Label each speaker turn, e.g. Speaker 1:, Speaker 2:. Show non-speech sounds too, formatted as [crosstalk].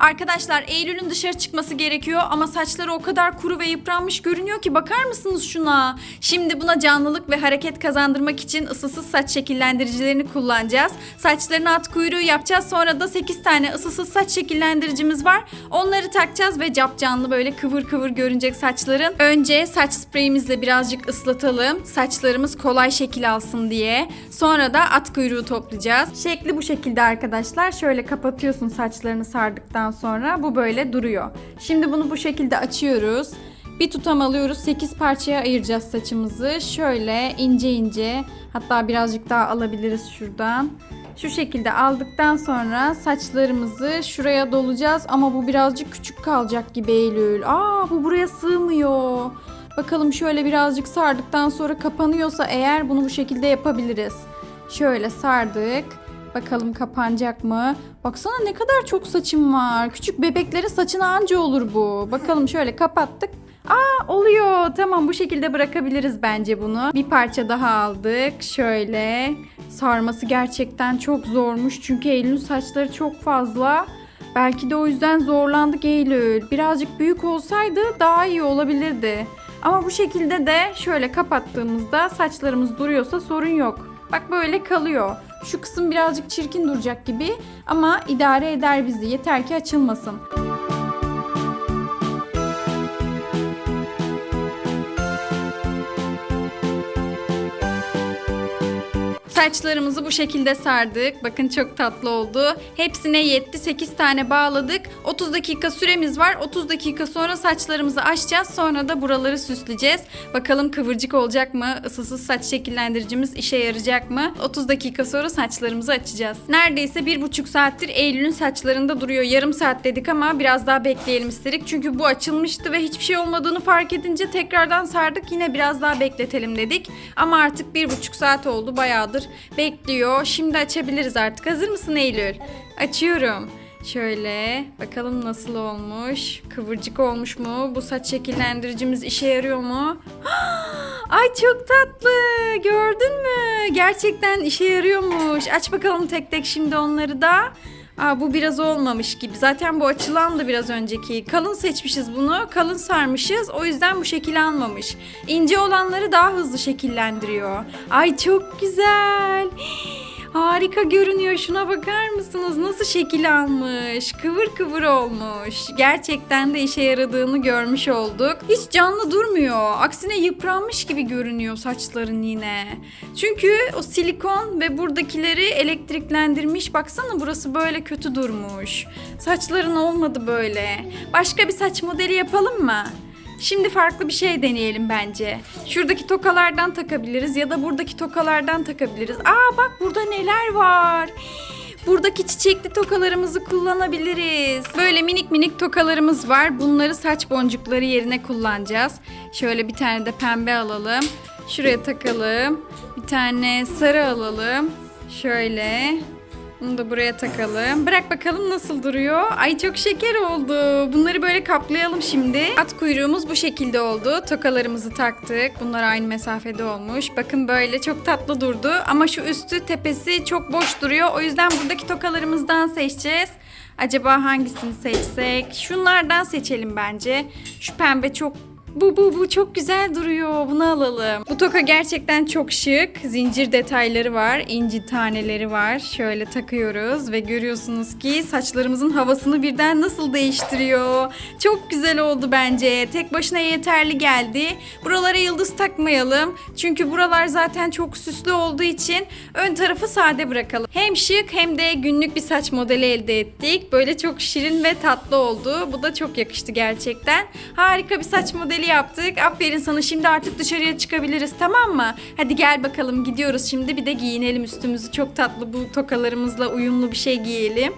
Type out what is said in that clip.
Speaker 1: Arkadaşlar Eylül'ün dışarı çıkması gerekiyor ama saçları o kadar kuru ve yıpranmış görünüyor ki bakar mısınız şuna? Şimdi buna canlılık ve hareket kazandırmak için ısısız saç şekillendiricilerini kullanacağız. Saçlarına at kuyruğu yapacağız. Sonra da 8 tane ısısız saç şekillendiricimiz var. Onları takacağız ve cap canlı böyle kıvır kıvır görünecek saçların. Önce saç spreyimizle birazcık ıslatalım. Saçlarımız kolay şekil alsın diye. Sonra da at kuyruğu toplayacağız. Şekli bu şekilde arkadaşlar. Şöyle kapatıyorsun saçlarını sardıktan sonra. Bu böyle duruyor. Şimdi bunu bu şekilde açıyoruz. Bir tutam alıyoruz. 8 parçaya ayıracağız saçımızı. Şöyle ince ince hatta birazcık daha alabiliriz şuradan. Şu şekilde aldıktan sonra saçlarımızı şuraya dolacağız ama bu birazcık küçük kalacak gibi Eylül. Aa bu buraya sığmıyor. Bakalım şöyle birazcık sardıktan sonra kapanıyorsa eğer bunu bu şekilde yapabiliriz. Şöyle sardık. Bakalım kapanacak mı? Baksana ne kadar çok saçım var. Küçük bebeklerin saçına anca olur bu. Bakalım şöyle kapattık. Aa oluyor. Tamam bu şekilde bırakabiliriz bence bunu. Bir parça daha aldık. Şöyle. Sarması gerçekten çok zormuş. Çünkü Eylül'ün saçları çok fazla. Belki de o yüzden zorlandık Eylül. Birazcık büyük olsaydı daha iyi olabilirdi. Ama bu şekilde de şöyle kapattığımızda saçlarımız duruyorsa sorun yok. Bak böyle kalıyor. Şu kısım birazcık çirkin duracak gibi ama idare eder bizi. Yeter ki açılmasın. Saçlarımızı bu şekilde sardık. Bakın çok tatlı oldu. Hepsine yetti. 8 tane bağladık. 30 dakika süremiz var. 30 dakika sonra saçlarımızı açacağız. Sonra da buraları süsleyeceğiz. Bakalım kıvırcık olacak mı? Isısız saç şekillendiricimiz işe yarayacak mı? 30 dakika sonra saçlarımızı açacağız. Neredeyse bir buçuk saattir Eylül'ün saçlarında duruyor. Yarım saat dedik ama biraz daha bekleyelim istedik. Çünkü bu açılmıştı ve hiçbir şey olmadığını fark edince tekrardan sardık. Yine biraz daha bekletelim dedik. Ama artık bir buçuk saat oldu. Bayağıdır bekliyor. Şimdi açabiliriz artık. Hazır mısın Eylül? Açıyorum. Şöyle bakalım nasıl olmuş. Kıvırcık olmuş mu? Bu saç şekillendiricimiz işe yarıyor mu? [gasps] Ay çok tatlı. Gördün mü? Gerçekten işe yarıyormuş. Aç bakalım tek tek şimdi onları da. Aa, bu biraz olmamış gibi. Zaten bu açılandı biraz önceki. Kalın seçmişiz bunu. Kalın sarmışız. O yüzden bu şekil almamış. İnce olanları daha hızlı şekillendiriyor. Ay çok güzel. Harika görünüyor. Şuna bakar mısınız? Nasıl şekil almış? Kıvır kıvır olmuş. Gerçekten de işe yaradığını görmüş olduk. Hiç canlı durmuyor. Aksine yıpranmış gibi görünüyor saçların yine. Çünkü o silikon ve buradakileri elektriklendirmiş. Baksana burası böyle kötü durmuş. Saçların olmadı böyle. Başka bir saç modeli yapalım mı? Şimdi farklı bir şey deneyelim bence. Şuradaki tokalardan takabiliriz ya da buradaki tokalardan takabiliriz. Aa bak burada neler var. Buradaki çiçekli tokalarımızı kullanabiliriz. Böyle minik minik tokalarımız var. Bunları saç boncukları yerine kullanacağız. Şöyle bir tane de pembe alalım. Şuraya takalım. Bir tane sarı alalım. Şöyle. Bunu da buraya takalım. Bırak bakalım nasıl duruyor. Ay çok şeker oldu. Bunları böyle kaplayalım şimdi. At kuyruğumuz bu şekilde oldu. Tokalarımızı taktık. Bunlar aynı mesafede olmuş. Bakın böyle çok tatlı durdu. Ama şu üstü tepesi çok boş duruyor. O yüzden buradaki tokalarımızdan seçeceğiz. Acaba hangisini seçsek? Şunlardan seçelim bence. Şu pembe çok bu bu bu çok güzel duruyor. Bunu alalım. Bu toka gerçekten çok şık. Zincir detayları var. inci taneleri var. Şöyle takıyoruz ve görüyorsunuz ki saçlarımızın havasını birden nasıl değiştiriyor. Çok güzel oldu bence. Tek başına yeterli geldi. Buralara yıldız takmayalım. Çünkü buralar zaten çok süslü olduğu için ön tarafı sade bırakalım. Hem şık hem de günlük bir saç modeli elde ettik. Böyle çok şirin ve tatlı oldu. Bu da çok yakıştı gerçekten. Harika bir saç modeli yaptık. Aferin sana. Şimdi artık dışarıya çıkabiliriz tamam mı? Hadi gel bakalım gidiyoruz şimdi. Bir de giyinelim üstümüzü. Çok tatlı bu tokalarımızla uyumlu bir şey giyelim.